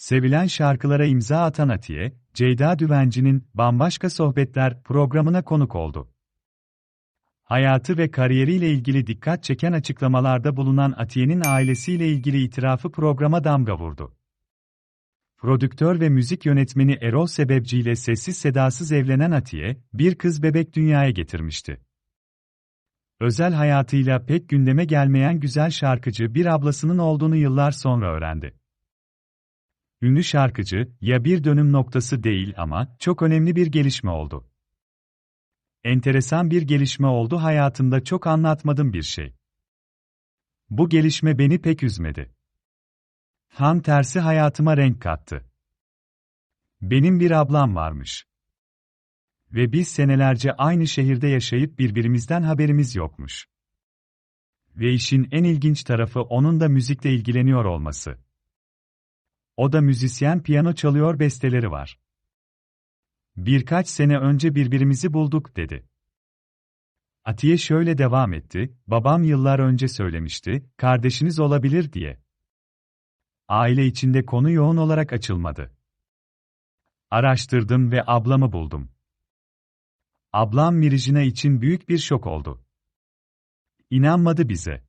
Sevilen şarkılara imza atan Atiye, Ceyda Düvenci'nin Bambaşka Sohbetler programına konuk oldu. Hayatı ve kariyeriyle ilgili dikkat çeken açıklamalarda bulunan Atiye'nin ailesiyle ilgili itirafı programa damga vurdu. Prodüktör ve müzik yönetmeni Erol Sebepci ile sessiz sedasız evlenen Atiye, bir kız bebek dünyaya getirmişti. Özel hayatıyla pek gündeme gelmeyen güzel şarkıcı bir ablasının olduğunu yıllar sonra öğrendi. Ünlü şarkıcı, ya bir dönüm noktası değil ama çok önemli bir gelişme oldu. Enteresan bir gelişme oldu hayatımda çok anlatmadım bir şey. Bu gelişme beni pek üzmedi. Tam tersi hayatıma renk kattı. Benim bir ablam varmış. Ve biz senelerce aynı şehirde yaşayıp birbirimizden haberimiz yokmuş. Ve işin en ilginç tarafı onun da müzikle ilgileniyor olması. O da müzisyen piyano çalıyor besteleri var. Birkaç sene önce birbirimizi bulduk dedi. Atiye şöyle devam etti, babam yıllar önce söylemişti, kardeşiniz olabilir diye. Aile içinde konu yoğun olarak açılmadı. Araştırdım ve ablamı buldum. Ablam Mirijina için büyük bir şok oldu. İnanmadı bize.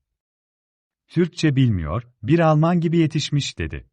Türkçe bilmiyor, bir Alman gibi yetişmiş dedi.